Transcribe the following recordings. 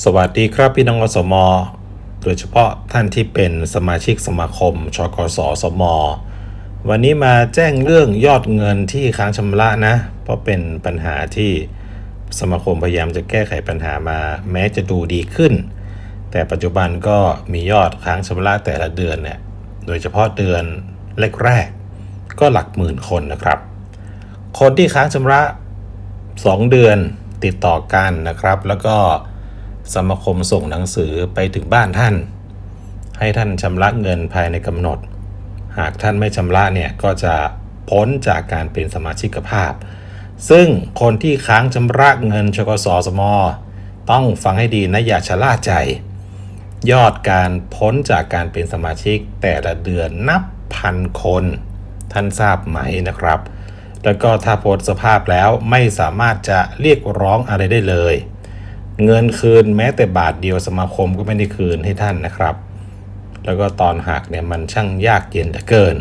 สวัสดีครับพี่น้องอสม โดยเฉพาะท่านที่เป็นสมาชิกสมาคมชกสสม วันนี้มาแจ้งเรื่องยอดเงินที่ค้างชำระนะ เพราะเป็นปัญหาที่สมาคมพยายามจะแก้ไขปัญหามาแม้จะดูดีขึ้น แต่ปัจจุบันก็มียอดค้างชำระแต่ละเดือนเนี่ยโดยเฉพาะเดือนแรกๆก็หลักหมื่นคนนะครับ คนที่ค้างชำระ 2 เดือนติดต่อกันนะครับ แล้วก็ สมาคมส่งหนังสือไปถึงบ้านท่าน ให้ท่านชำระเงินภายในกำหนด หากท่านไม่ชำระเนี่ยก็จะพ้นจากการเป็นสมาชิกภาพ ซึ่งคนที่ค้างชำระเงินชกสสม ต้องฟังให้ดีนะอย่าชะล่าใจ ยอดการพ้นจากการเป็นสมาชิกแต่ละเดือนนับพันคน ท่านทราบไหมนะครับ แล้วก็ถ้าพ้นสภาพแล้วไม่สามารถจะเรียกร้องอะไรได้เลย เงินคืนแม้แต่บาทเดียวสมาคมก็ไม่ได้คืนให้ท่านนะครับ แล้วก็ตอนหักเนี่ยมันช่างยากเย็นเหลือเกิน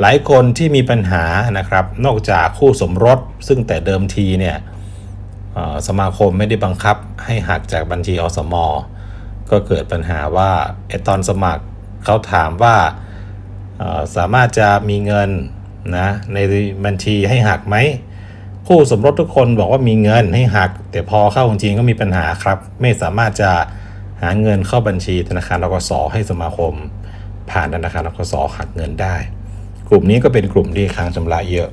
หลายคนที่มีปัญหานะครับ นอกจากคู่สมรสซึ่งแต่เดิมทีเนี่ยสมาคมไม่ได้บังคับให้หักจากบัญชีอสมก็เกิดปัญหาว่าไอตอนสมัครเขาถามว่าสามารถจะมีเงินนะในบัญชีให้หักไหม คู่สมรสทุกคนบอกว่ามีเงินให้หัก แต่พอเข้าจริงก็มีปัญหาครับ ไม่สามารถจะหาเงินเข้าบัญชีธนาคารทกสให้สมาคม ผ่านธนาคารทกสหักเงินได้ กลุ่มนี้ก็เป็นกลุ่มที่ค้างชำระเยอะ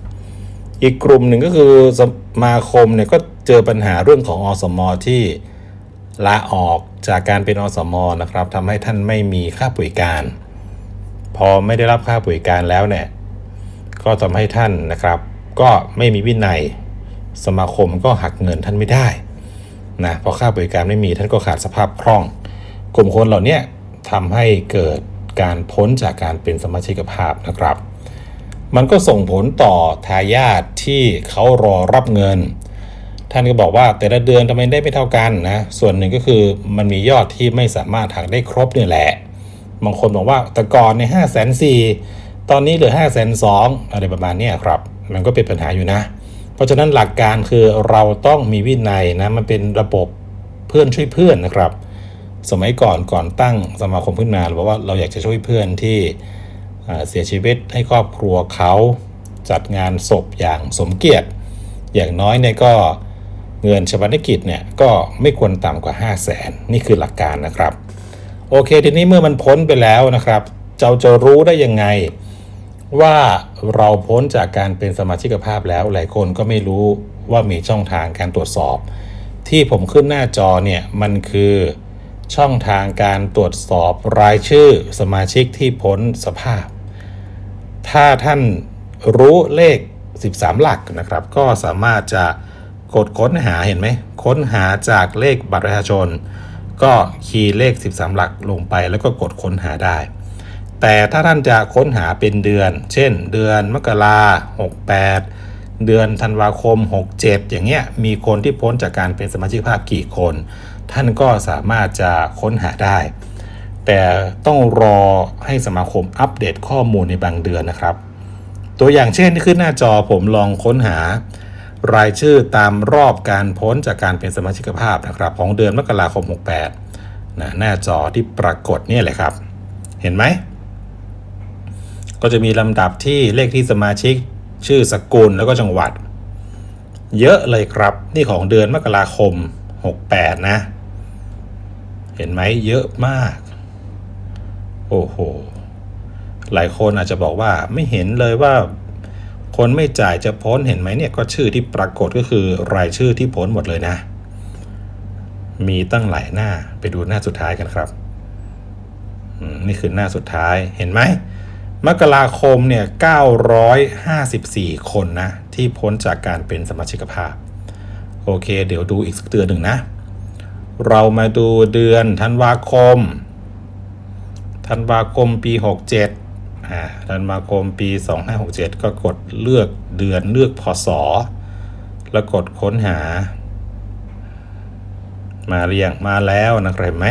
อีกกลุ่มหนึ่งก็คือสมาคมเนี่ยก็เจอปัญหาเรื่องของอสมที่ลาออกจากการเป็นอสมนะครับทำให้ท่านไม่มีค่าป่วยการ พอไม่ได้รับค่าป่วยการแล้วเนี่ยก็ทำให้ท่านนะครับ ก็ไม่มีวินัย สมาคมก็หักเงินท่านไม่ได้นะเพราะค่าบริการไม่มีท่านก็ขาดสภาพคล่อง กลุ่มคนเหล่านี้ทำให้เกิดการพ้นจากการเป็นสมาชิกภาพนะครับ มันก็ส่งผลต่อทายาทที่เขารอรับเงิน ท่านก็บอกว่าแต่ละเดือนทำไมได้ไม่เท่ากันนะ ส่วนหนึ่งก็คือมันมียอดที่ไม่สามารถหักได้ครบเนี่ยแหละ บางคนบอกว่าแต่ก่อนเนี่ยห้าแสนสี่ตอนนี้เหลือห้าแสนสองอะไรประมาณนี้ครับ มันก็เป็นปัญหาอยู่นะ ราะฉะนั้นหลักการคือเราต้องมีวินัยนะมันเป็นระบบเพื่อนช่วยเพื่อนนะครับ สมัยก่อนก่อนตั้งสมาคมขึ้นมาเราบอกว่าเราอยากจะช่วยเพื่อนที่เสียชีวิตให้ครอบครัวเขาจัดงานศพอย่างสมเกียรติ อย่างน้อยเนี่ยก็เงินชาปนกิจเนี่ยก็ไม่ควรต่ำกว่า 5 0 0แสนนี่คือหลักการนะครับ โอเคทีนี้เมื่อมันพ้นไปแล้วนะครับเราจะรู้ได้ยังไง ว่าเราพ้นจากการเป็นสมาชิกภาพแล้วหลายคนก็ไม่รู้ว่ามีช่องทางการตรวจสอบ ที่ผมขึ้นหน้าจอเนี่ยมันคือช่องทางการตรวจสอบรายชื่อสมาชิกที่พ้นสภาพ ถ้าท่านรู้เลข 13 หลักนะครับ ก็สามารถจะกดค้นหาเห็นไหมค้นหาจากเลขบัตรประชาชน ก็คีย์เลข 13 หลักลงไปแล้วก็กดค้นหาได้ แต่ถ้าท่านจะค้นหาเป็นเดือน เช่น เดือนมกรา68เดือนธันวาคม 67 อย่างเงี้ยมีคนที่พ้นจากการเป็นสมาชิกภาพกี่คน ท่านก็สามารถจะค้นหาได้ แต่ต้องรอให้สมาคมอัปเดตข้อมูลในบางเดือนนะครับ ตัวอย่างเช่นที่ขึ้นหน้าจอผมลองค้นหา รายชื่อตามรอบการพ้นจากการเป็นสมาชิกภาพนะครับ ของเดือนมกราคม 68นะหน้าจอที่ปรากฏเนี่ยแหละครับ เห็นไหม ก็จะมีลำดับที่เลขที่สมาชิก ชื่อสกุลแล้วก็จังหวัด เยอะเลยครับนี่ของเดือนมกราคม 68 นะ เห็นไหมเยอะมาก โอ้โห หลายคนอาจจะบอกว่าไม่เห็นเลยว่า คนไม่จ่ายจะพ้นเห็นไหมเนี่ยก็ชื่อที่ปรากฏก็คือรายชื่อที่พ้นหมดเลยนะ มีตั้งหลายหน้าไปดูหน้าสุดท้ายกันครับนี่คือหน้าสุดท้ายเห็นไหม มกราคมเนี่ย 954 คนนะ ที่พ้นจากการเป็นสมาชิกภาพ โอเค เดี๋ยวดูอีกสักเดือนหนึ่งนะ เรามาดูเดือนธันวาคม ธันวาคมปี 67อ่าธันวาคมปี 2567 ก็กดเลือกเดือนเลือกพศ แล้วกดค้นหา มาเรียงมาแล้วนะครับไหม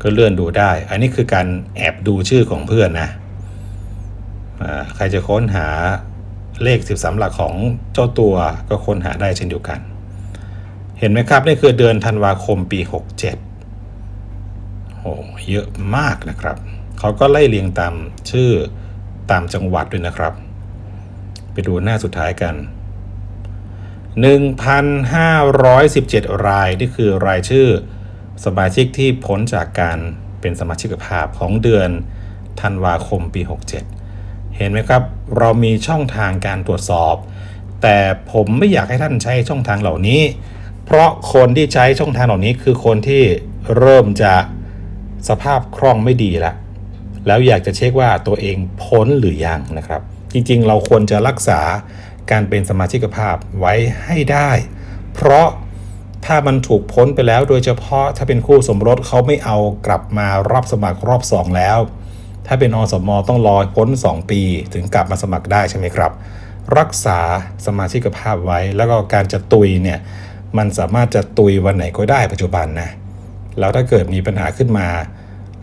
ก็เลื่อนดูได้ อันนี้คือการแอบดูชื่อของเพื่อนนะ ใครจะค้นหาเลข 13 หลักของเจ้าตัวก็ค้นหาได้เช่นเดียวกัน เห็นไหมครับ นี่คือเดือนธันวาคมปี 67โอ้เยอะมากนะครับ เขาก็ไล่เรียงตามชื่อตามจังหวัดด้วยนะครับ ไปดูหน้าสุดท้ายกัน 1,517 รายนี่คือรายชื่อสมาชิกที่พ้นจากการเป็นสมาชิกภาพของเดือนธันวาคมปี 67 เห็นไหมครับ เรามีช่องทางการตรวจสอบ แต่ผมไม่อยากให้ท่านใช้ช่องทางเหล่านี้ เพราะคนที่ใช้ช่องทางเหล่านี้คือคนที่เริ่มจะสภาพคล่องไม่ดีละแล้วอยากจะเช็คว่าตัวเองพ้นหรือยังนะครับ จริงๆ เราควรจะรักษาการเป็นสมาชิกภาพไว้ให้ได้ เพราะถ้ามันถูกพ้นไปแล้ว โดยเฉพาะถ้าเป็นคู่สมรสเขาไม่เอากลับมารับสมัครรอบ2แล้ว ถ้าเป็นอสมต้องรอพ้น 2 ปีถึงกลับมาสมัครได้ใช่ไหมครับ รักษาสมาชิกภาพไว้ แล้วก็การจะตุยเนี่ยมันสามารถจะตุยวันไหนก็ได้ปัจจุบันนะแล้วถ้าเกิดมีปัญหาขึ้นมา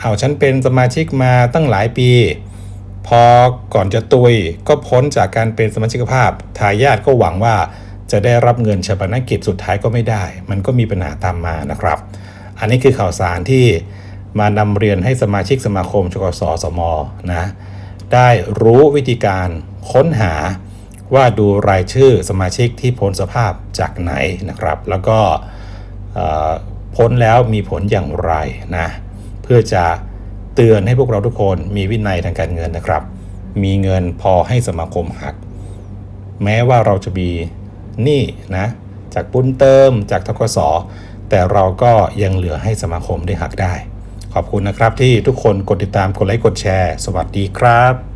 เอาฉันเป็นสมาชิกมาตั้งหลายปี พอก่อนจะตุยก็พ้นจากการเป็นสมาชิกภาพทายาทก็หวังว่าจะได้รับเงินชาปนกิจสุดท้ายก็ไม่ได้ มันก็มีปัญหาตามมานะครับ อันนี้คือข่าวสารที่ มานำเรียนให้สมาชิกสมาคมชกสสมนะได้รู้วิธีการค้นหาว่าดูรายชื่อสมาชิกที่พ้นสภาพจากไหนนะครับ แล้วก็พ้นแล้วมีผลอย่างไรนะเพื่อจะเตือนให้พวกเราทุกคนมีวินัยทางการเงินนะครับ มีเงินพอให้สมาคมหัก แม้ว่าเราจะมีหนี้นะจากปุ้นเติมจากทกสแต่เราก็ยังเหลือให้สมาคมได้หักได้ ขอบคุณนะครับที่ทุกคนกดติดตามกดไลค์กดแชร์ สวัสดีครับ